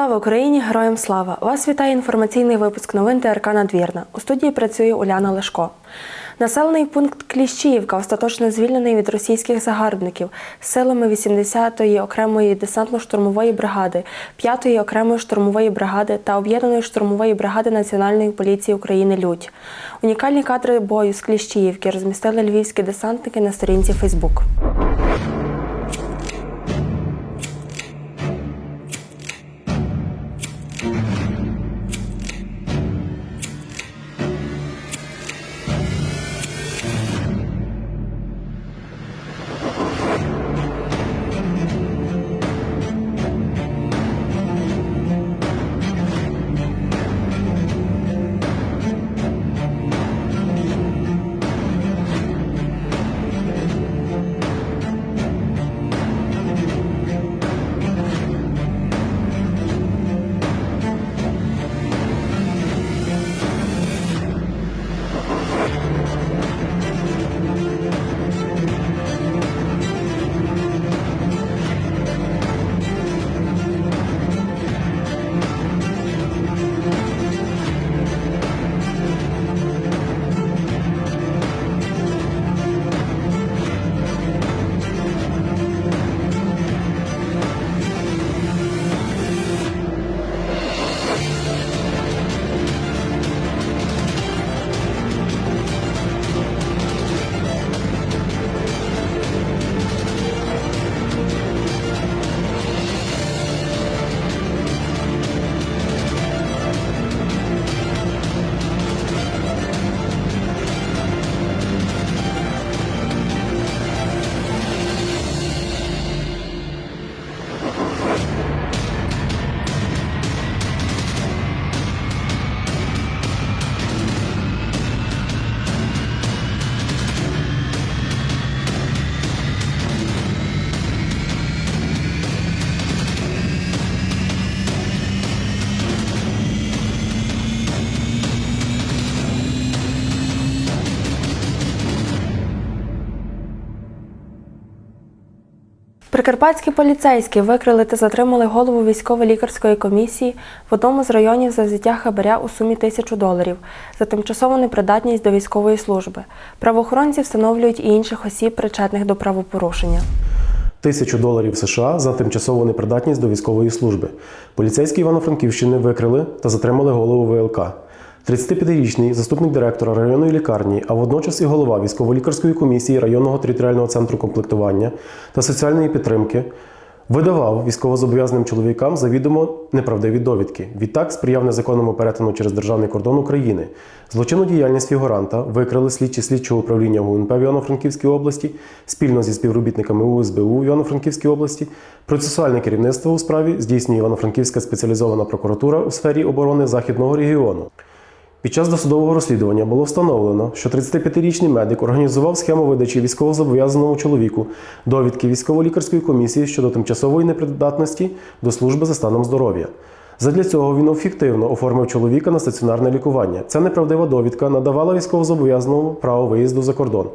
Слава Україні! Героям слава! Вас вітає інформаційний випуск новин ТРК Надвірна. У студії працює Уляна Лешко. Населений пункт Кліщіївка остаточно звільнений від російських загарбників силами 80-ї окремої десантно-штурмової бригади, 5-ї окремої штурмової бригади та об'єднаної штурмової бригади Національної поліції України Людь. Унікальні кадри бою з Кліщіївки розмістили львівські десантники на сторінці Фейсбук. Прикарпатські поліцейські викрили та затримали голову військово-лікарської комісії в одному з районів за взяття хабаря у сумі тисячу доларів за тимчасову непридатність до військової служби. Правоохоронці встановлюють і інших осіб, причетних до правопорушення. Тисячу доларів США за тимчасову непридатність до військової служби. Поліцейські Івано-Франківщини викрили та затримали голову ВЛК. 35-річний заступник директора районної лікарні, а водночас і голова військово-лікарської комісії районного територіального центру комплектування та соціальної підтримки видавав військовозобов'язаним чоловікам завідомо неправдиві довідки. Відтак сприяв незаконному перетину через державний кордон України. Злочинну діяльність фігуранта викрили слідчі слідчого управління ГУНП в Івано-Франківській області спільно зі співробітниками УСБУ в Івано-Франківській області. Процесуальне керівництво у справі здійснює Івано-Франківська спеціалізована прокуратура у сфері оборони Західного регіону. Під час досудового розслідування було встановлено, що 35-річний медик організував схему видачі військовозобов'язаному чоловіку довідки військово-лікарської комісії щодо тимчасової непридатності до служби за станом здоров'я. Задля цього він фіктивно оформив чоловіка на стаціонарне лікування. Ця неправдива довідка надавала військовозобов'язаному право виїзду за кордон.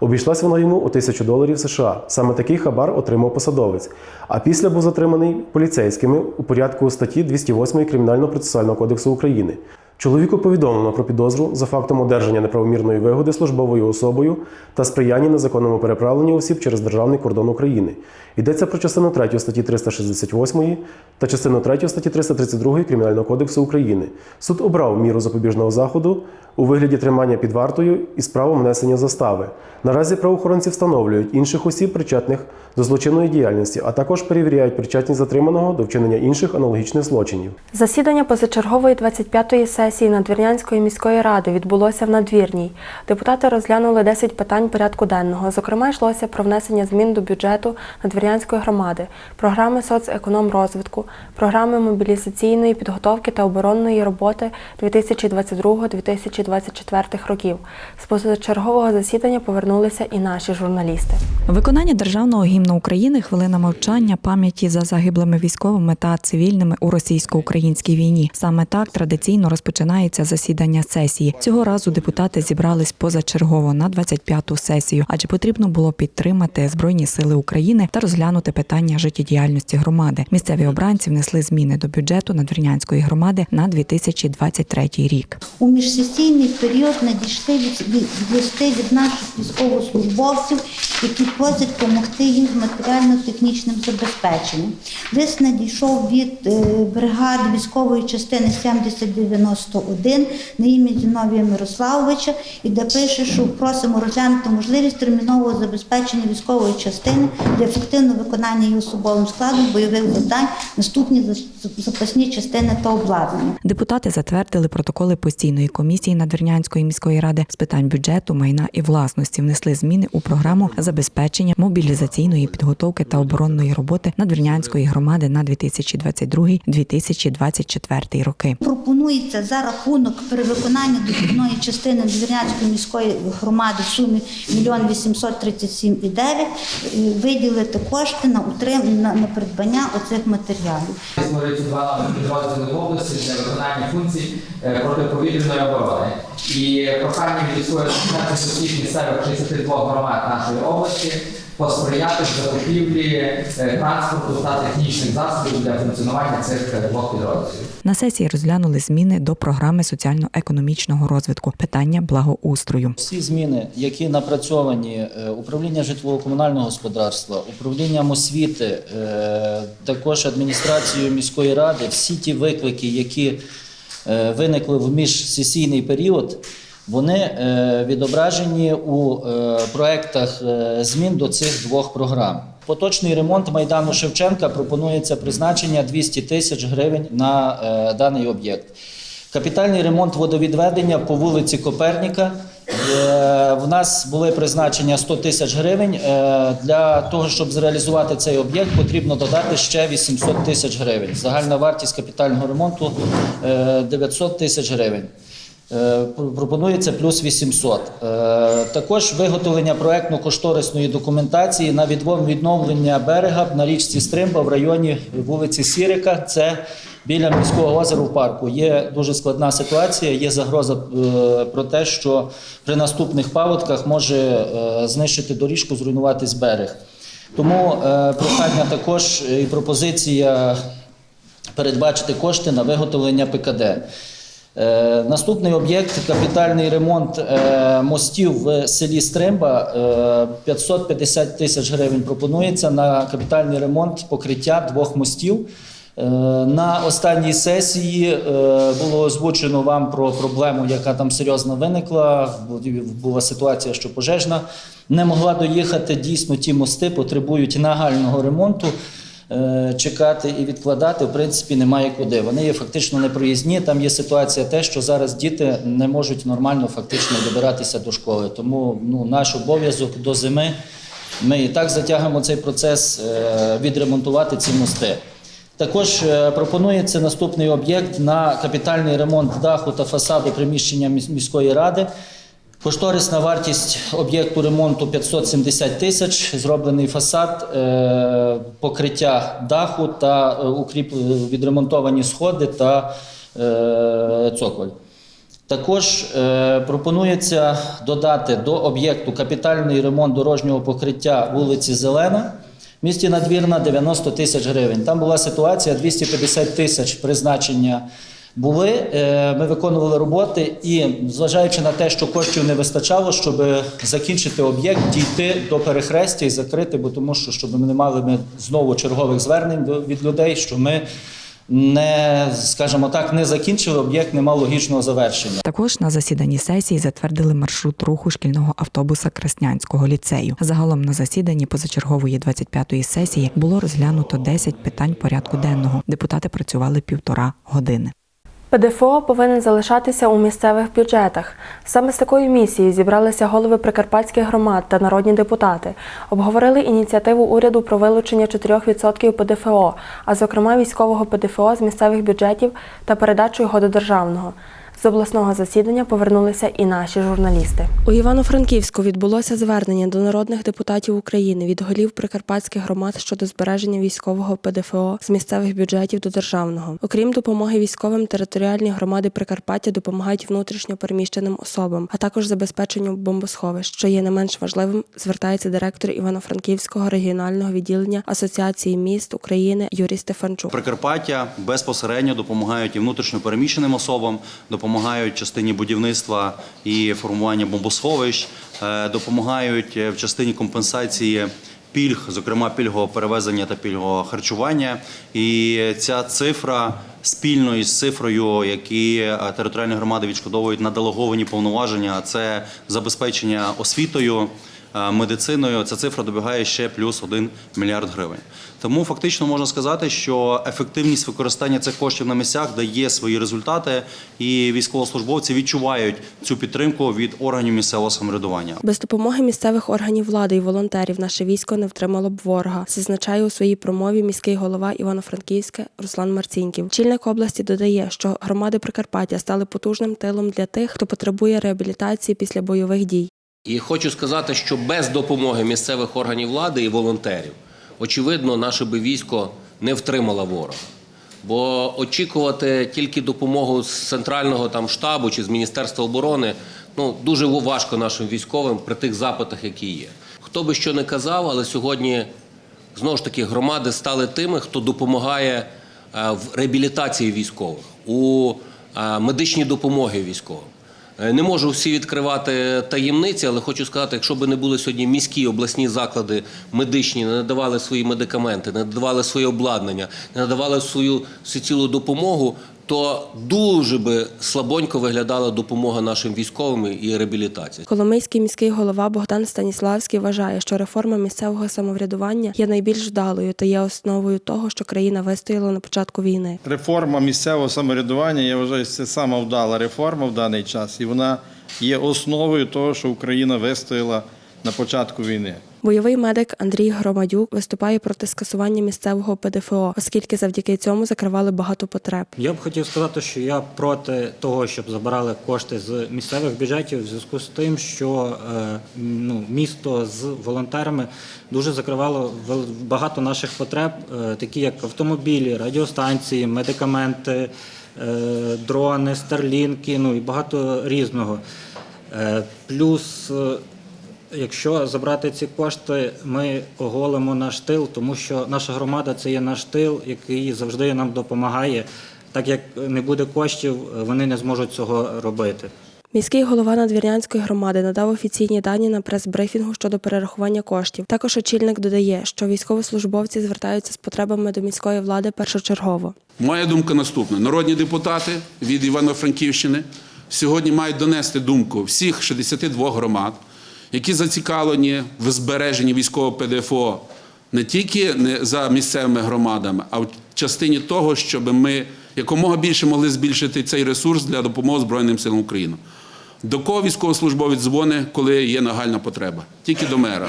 Обійшлась вона йому у тисячу доларів США. Саме такий хабар отримав посадовець. А після був затриманий поліцейськими у порядку статті 208 Кримінально-процесуального кодексу України. Чоловіку повідомлено про підозру за фактом одержання неправомірної вигоди службовою особою та сприяння незаконному переправленню осіб через державний кордон України. Йдеться про частину 3 статті 368 та частину 3 статті 332 Кримінального кодексу України. Суд обрав міру запобіжного заходу у вигляді тримання під вартою із правом внесення застави. Наразі правоохоронці встановлюють інших осіб, причетних до злочинної діяльності, а також перевіряють причетність затриманого до вчинення інших аналогічних злочинів. Засідання позачергової 25-ї сесії Надвірнянської міської ради відбулося в Надвірній. Депутати розглянули 10 питань порядку денного. Зокрема, йшлося про внесення змін до бюджету Надвірнянської громади, програми соцекономрозвитку, програми мобілізаційної підготовки та оборонної роботи 2022-2024 років. З позачергового засідання повернулися і наші журналісти. Виконання державного гімну України, хвилина мовчання, пам'яті за загиблими військовими та цивільними у російсько-українській війні. Саме так традиційно розпочали розпочинається засідання сесії. Цього разу депутати зібрались позачергово на 25-ту сесію, адже потрібно було підтримати збройні сили України та розглянути питання життєдіяльності громади. Місцеві обранці внесли зміни до бюджету Надвірнянської громади на 2023 рік. У міжсесійний період надійшли від, листи від наших військовослужбовців, які просять допомогти їм з матеріально-технічним забезпеченням. Лист надійшов від е, бригади військової частини 7091 на ім'я Зіновія Мирославовича, і де пише, що просимо розглянути можливість термінового забезпечення військової частини для ефективного виконання її особовим складом бойових завдань, наступні запасні частини та обладнання. Депутати затвердили протоколи постійної комісії Надвірнянської міської ради з питань бюджету, майна і власності. Внесли зміни у програму забезпечення мобілізаційної підготовки та оборонної роботи Надвірнянської громади на 2022-2024 роки. Пропонується за рахунок перевиконання дохідної частини Двірнянської міської громади в сумі 1 837,9 е, виділити кошти на утрим на, на придбання оцих матеріалів. Створюються два підрозділи в області для виконання функцій е, протиповітряної оборони. І прохання від військової адміністрації усіх місцевих 62 громад нашої області посприяти в закупівлі е, транспорту та технічних засобів для функціонування цих е, двох підрозділів. На сесії розглянули зміни до програми соціально-економічного розвитку, питання благоустрою. Всі зміни, які напрацьовані е, управління житлово-комунального господарства, управлінням освіти, також адміністрацією міської ради, всі ті виклики, які виникли в міжсесійний період, вони е, відображені у е, проектах е, змін до цих двох програм. Поточний ремонт майдану Шевченка пропонується призначення 200 тисяч гривень на даний об'єкт. Капітальний ремонт водовідведення по вулиці Коперніка. В нас були призначення 100 тисяч гривень. Для того, щоб зреалізувати цей об'єкт, потрібно додати ще 800 тисяч гривень. Загальна вартість капітального ремонту е, 900 тисяч гривень. Е, пр- Пропонується плюс 800. Е, Також виготовлення проектно-кошторисної документації на відновлення берега на річці Стримба в районі вулиці Сірика. Це біля міського озера в парку. Є дуже складна ситуація. Є загроза е, про те, що при наступних паводках може знищити доріжку, зруйнуватись берег. Тому прохання також і пропозиція передбачити кошти на виготовлення ПКД. Е, Наступний об'єкт капітальний ремонт е, мостів в селі Стримба. Е, 550 тисяч гривень пропонується на капітальний ремонт покриття двох мостів. Е, На останній сесії е, було озвучено вам про проблему, яка там серйозно виникла. Була ситуація, що пожежна не могла доїхати. Дійсно, ті мости потребують нагального ремонту. Е, Чекати і відкладати в принципі немає куди. Вони є фактично непроїзні. Там є ситуація, те, що зараз діти не можуть нормально фактично добиратися до школи. Тому ну, наш обов'язок до зими. Ми і так затягуємо цей процес е, відремонтувати ці мости. Також е, пропонується наступний об'єкт на капітальний ремонт даху та фасаду приміщення міської ради. Кошторисна вартість об'єкту ремонту 570 тисяч, зроблений фасад, е, покриття даху та е, відремонтовані сходи та е, цоколь. Також е, пропонується додати до об'єкту капітальний ремонт дорожнього покриття вулиці Зелена. В місті Надвірна 90 тисяч гривень. Там була ситуація 250 тисяч призначення були. Е, Ми виконували роботи і, зважаючи на те, що коштів не вистачало, щоб закінчити об'єкт, дійти до перехрестя і закрити, бо тому що щоб ми не мали ми знову чергових звернень від людей, що ми не, скажімо так, не закінчили об'єкт, не мав логічного завершення. Також на засіданні сесії затвердили маршрут руху шкільного автобуса Краснянського ліцею. Загалом на засіданні позачергової 25-ї сесії було розглянуто 10 питань порядку денного. Депутати працювали півтора години. ПДФО повинен залишатися у місцевих бюджетах. Саме з такою місією зібралися голови прикарпатських громад та народні депутати. Обговорили ініціативу уряду про вилучення 4% ПДФО, а зокрема військового ПДФО з місцевих бюджетів та передачу його до державного. З обласного засідання повернулися і наші журналісти. У Івано-Франківську відбулося звернення до народних депутатів України від голів прикарпатських громад щодо збереження військового ПДФО з місцевих бюджетів до державного. Окрім допомоги військовим, територіальні громади Прикарпаття допомагають внутрішньо переміщеним особам, а також забезпеченню бомбосховищ, що є не менш важливим. Звертається директор Івано-Франківського регіонального відділення Асоціації міст України Юрій Стефанчук. Прикарпаття безпосередньо допомагають і внутрішньо переміщеним особам, допомагають частині будівництва і формування бомбосховищ, е, допомагають е, в частині компенсації. Пільг, зокрема пільгового перевезення та пільгового харчування, і ця цифра спільно із цифрою, які е, територіальні громади відшкодовують на делеговані повноваження, це забезпечення освітою, медициною. Ця цифра добігає ще плюс 1 мільярд гривень. Тому фактично можна сказати, що ефективність використання цих коштів на місцях дає свої результати, і військовослужбовці відчувають цю підтримку від органів місцевого самоврядування. Без допомоги місцевих органів влади і волонтерів наше військо не втримало б ворога, зазначає у своїй промові міський голова Івано-Франківська Руслан Марцінків. Чільник області додає, що громади Прикарпаття стали потужним тилом для тих, хто потребує реабілітації після бойових дій. І хочу сказати, що без допомоги місцевих органів влади і волонтерів, очевидно, наше би військо не втримало ворога. Бо очікувати тільки допомогу з центрального там штабу чи з Міністерства оборони ну дуже важко нашим військовим при тих запитах, які є. Хто би що не казав, але сьогодні знову ж таки громади стали тими, хто допомагає е, в реабілітації військових, у е, медичній допомоги військовим. Е, Не можу всі відкривати таємниці, але хочу сказати, якщо б не були сьогодні міські обласні заклади медичні, не надавали свої медикаменти, не надавали своє обладнання, не надавали свою всецілу допомогу, то дуже би слабонько виглядала допомога нашим військовим і реабілітація. Коломийський міський голова Богдан Станіславський вважає, що реформа місцевого самоврядування є найбільш вдалою та є основою того, що країна вистояла на початку війни. Реформа місцевого самоврядування, я вважаю, це сама вдала реформа в даний час, і вона є основою того, що Україна вистояла на початку війни. Бойовий медик Андрій Громадюк виступає проти скасування місцевого ПДФО, оскільки завдяки цьому закривали багато потреб. Я б хотів сказати, що я проти того, щоб забирали кошти з місцевих бюджетів, в зв'язку з тим, що е, ну, місто з волонтерами дуже закривало багато наших потреб, е, такі як автомобілі, радіостанції, медикаменти, е, дрони, старлінки, ну і багато різного. Плюс Якщо забрати ці кошти, ми оголимо наш тил, тому що наша громада це є наш тил, який завжди нам допомагає. Так як не буде коштів, вони не зможуть цього робити. Міський голова Надвірнянської громади надав офіційні дані на прес-брифінгу щодо перерахування коштів. Також очільник додає, що військовослужбовці звертаються з потребами до міської влади першочергово. Моя думка наступна: народні депутати від Івано-Франківщини сьогодні мають донести думку всіх 62 громад, які зацікавлені в збереженні військового ПДФО не тільки за місцевими громадами, а в частині того, щоб ми якомога більше могли збільшити цей ресурс для допомоги Збройним силам України. До кого військовослужбовець дзвонить, коли є нагальна потреба? Тільки до мера.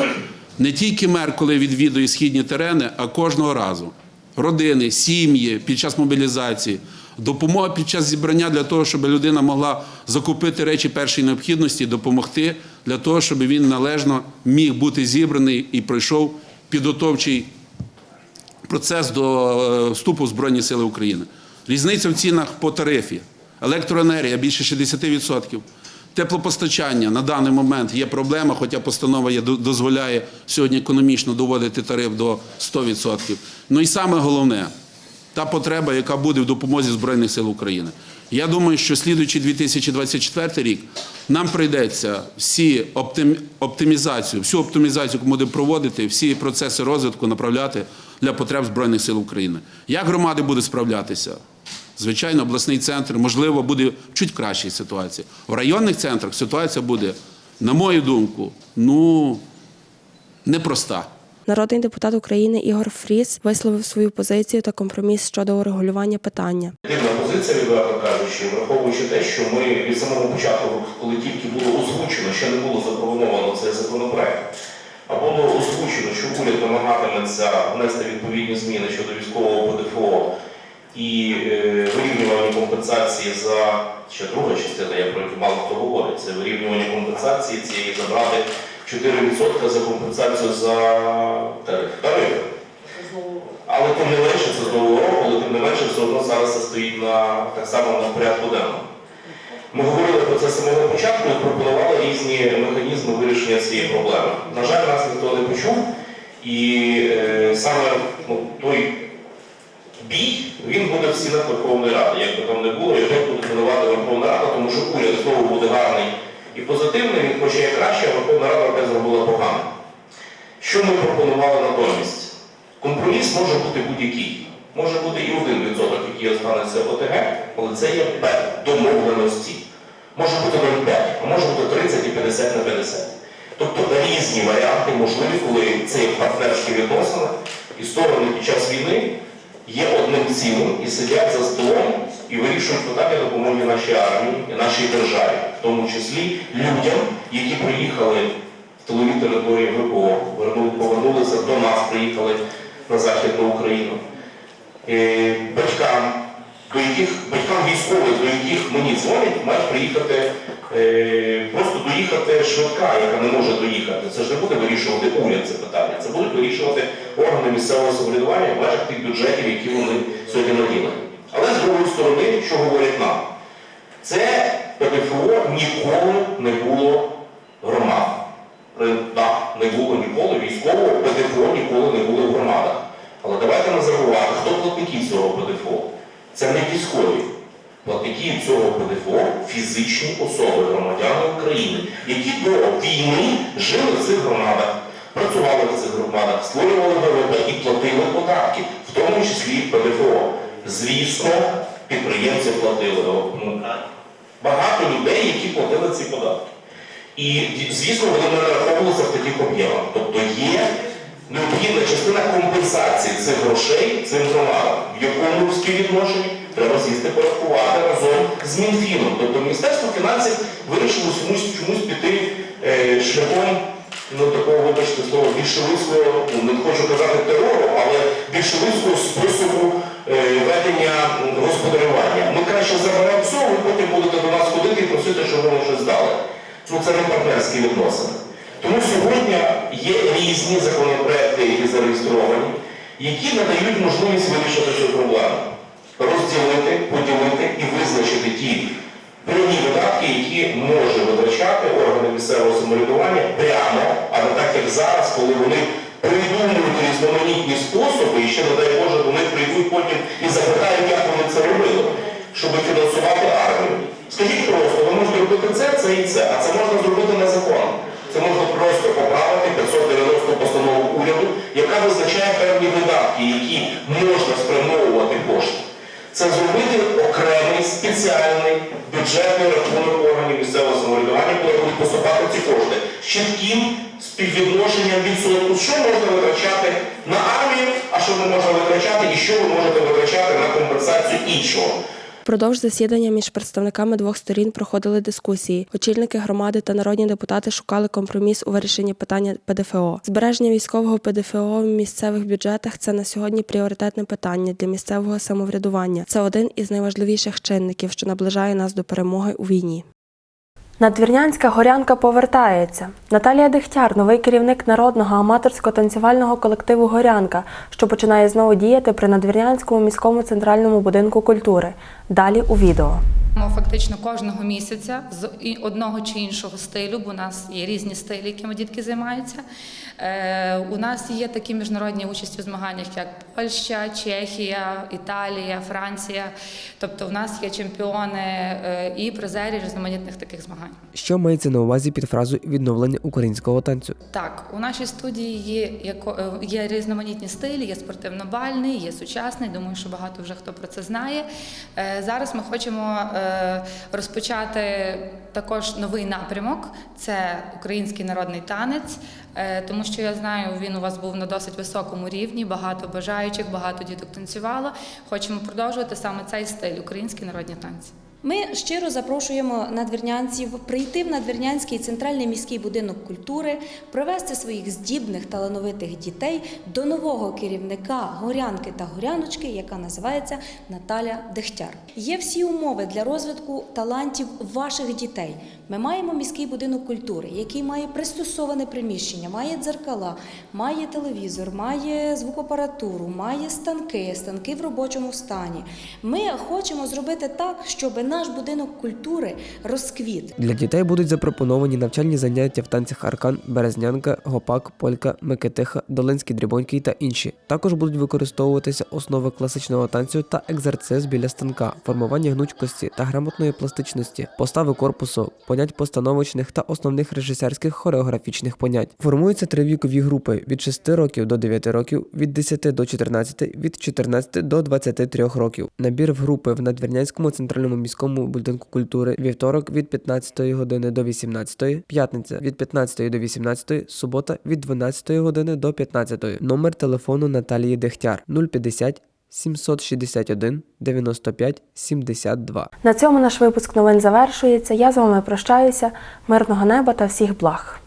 Не тільки мер, коли відвідує східні терени, а кожного разу. Родини, сім'ї під час мобілізації, допомога під час зібрання для того, щоб людина могла закупити речі першої необхідності, допомогти для того, щоб він належно міг бути зібраний і пройшов підготовчий процес до е, вступу в Збройні Сили України. Різниця в цінах по тарифі. Електроенергія більше 60%. Теплопостачання на даний момент є проблема, хоча постанова дозволяє сьогодні економічно доводити тариф до 100%. Ну і саме головне, та потреба, яка буде в допомозі Збройних сил України. Я думаю, що слідуючий 2024 рік нам прийдеться всі оптим, оптимізацію, всю оптимізацію, яку будемо проводити, всі процеси розвитку направляти для потреб Збройних сил України. Як громади будуть справлятися? Звичайно, обласний центр, можливо, буде в чуть кращій ситуації. В районних центрах ситуація буде, на мою думку, ну непроста. Народний депутат України Ігор Фріс висловив свою позицію та компроміс щодо урегулювання питання. Дивна позиція, відверто кажучи, враховуючи те, що ми від самого початку, коли тільки було озвучено, ще не було запропоновано цей законопроект, а було озвучено, що уряд намагатиметься внести відповідні зміни щодо військового ПДФО і е, вирівнювання компенсації за ще друга частина, я про яку мало хто говорить, це вирівнювання компенсації цієї забрати 4% за компенсацію за тариф. Але тим не менше, це з нового року, але тим не менше, все одно зараз це стоїть на так само на порядку денному. Ми говорили про це з самого початку і пропонували різні механізми вирішення цієї проблеми. На жаль, нас ніхто не почув, і е, саме ну, той бій він буде в стінах Верховної Ради. Як би там не було, його буде винувати Верховна Рада, тому що уряд знову буде гарний і позитивний, він хоче як краще, а Верховна Рада опять зробила погано. Що ми пропонували натомість? Компроміс може бути будь-який. Може бути і один відсоток, який останеться в ОТГ, але це є домовленості. Може бути 0,5, а може бути 30 і 50 на 50. Тобто різні варіанти можливі, коли це є партнерські відносини, і сторони під час війни є одним цілим і сидять за столом і вирішують питання допомоги нашій армії і нашій державі, в тому числі людям, які приїхали в тилові території ВПО, повернулися до нас, приїхали на Західну Україну. Е, батькам, до яких батькам військових, до яких мені дзвонять, мають приїхати, е, просто доїхати швидка, яка не може доїхати. Це ж не буде вирішувати уряд це питання. Це будуть вирішувати органи місцевого самоврядування в межах тих бюджетів, які вони сьогодні наділені. З другої сторони, що говорять нам, це ПДФО ніколи не було громад. Е, Так, не було ніколи військового ПДФО ніколи не було в громадах. Але давайте не забувати, хто платники цього ПДФО. Це не військові. Платники цього ПДФО фізичні особи, громадяни України, які до війни жили в цих громадах, працювали в цих громадах, створювали ВВП і платили податки, в тому числі ПДФО. Звісно, підприємці платили. Ну, багато людей, які платили ці податки. І, звісно, вони не нараховувалися в таких об'ємах. Тобто є необхідна частина компенсації цих грошей цим громадам, в якому співвідношенні треба сісти порахувати разом з Мінфіном. Тобто Міністерство фінансів вирішило чомусь, чомусь піти е, шляхом ну, такого, вибачте, слова, більшовицького, ну, не хочу казати терору, але більшовицького способу просити, щоб ви нам щось дали. Ну це не партнерські відносини. Тому сьогодні є різні законопроекти, які зареєстровані, які надають можливість вирішити цю проблему. Розділити, поділити і визначити ті прямі видатки, які може витрачати органи місцевого самоврядування прямо, а не так, як зараз, коли вони придумують різноманітні способи, і ще, не дай Боже, до них прийдуть потім і запитають, як вони це робили, щоб фінансувати армію. Скажіть просто, ви можете робити це, це і це, а це можна зробити незаконно. Це можна просто поправити 590 постанову уряду, яка визначає певні видатки, які можна спрямовувати кошти. Це зробити окремий спеціальний бюджетний рахунок органів місцевого самоврядування, коли будуть поступати ці кошти з чітким співвідношенням відсотку, що можна витрачати на армію, а що не можна витрачати, і що ви можете витрачати на компенсацію іншого. Впродовж засідання між представниками двох сторін проходили дискусії. Очільники громади та народні депутати шукали компроміс у вирішенні питання ПДФО. Збереження військового ПДФО в місцевих бюджетах це на сьогодні пріоритетне питання для місцевого самоврядування. Це один із найважливіших чинників, що наближає нас до перемоги у війні. Надвірнянська горянка повертається. Наталія Дехтяр, новий керівник народного аматорсько-танцювального колективу Горянка, що починає знову діяти при Надвірнянському міському центральному будинку культури. Далі у відео. Ми фактично кожного місяця з одного чи іншого стилю, бо у нас є різні стилі, якими дітки займаються. Е, у нас є такі міжнародні участі у змаганнях, як Польща, Чехія, Італія, Франція. Тобто, в нас є чемпіони е, і призері різноманітних таких змагань. Що мається на увазі під фразою відновлення українського танцю? Так, у нашій студії є, е, є різноманітні стилі, є спортивно-бальний, є сучасний. Думаю, що багато вже хто про це знає. Зараз ми хочемо розпочати також новий напрямок це український народний танець, е, тому що я знаю, він у вас був на досить високому рівні, багато бажаючих, багато діток танцювало. Хочемо продовжувати саме цей стиль українські народні танці. Ми щиро запрошуємо надвірнянців прийти в надвірнянський центральний міський будинок культури, привести своїх здібних талановитих дітей до нового керівника горянки та горяночки, яка називається Наталя Дехтяр. Є всі умови для розвитку талантів ваших дітей. Ми маємо міський будинок культури, який має пристосоване приміщення, має дзеркала, має телевізор, має звукоапаратуру, має станки, станки в робочому стані. Ми хочемо зробити так, щоб наш будинок культури розквіт. Для дітей будуть запропоновані навчальні заняття в танцях аркан, березнянка, гопак, полька, микитиха, долинський дрібонький та інші. Також будуть використовуватися основи класичного танцю та екзерциз біля станка, формування гнучкості та грамотної пластичності, постави корпусу, понять постановочних та основних режисерських хореографічних понять. Формуються три вікові групи від 6 років до 9 років, від 10 до 14, від 14 до 23 років. Набір в групи в Надвірнянському центральному міському будинку культури вівторок від 15 години до 18, п'ятниця від 15 до 18, субота від 12 години до 15. Номер телефону Наталії Дегтяр 050 761 95 72. На цьому наш випуск новин завершується. Я з вами прощаюся. Мирного неба та всіх благ.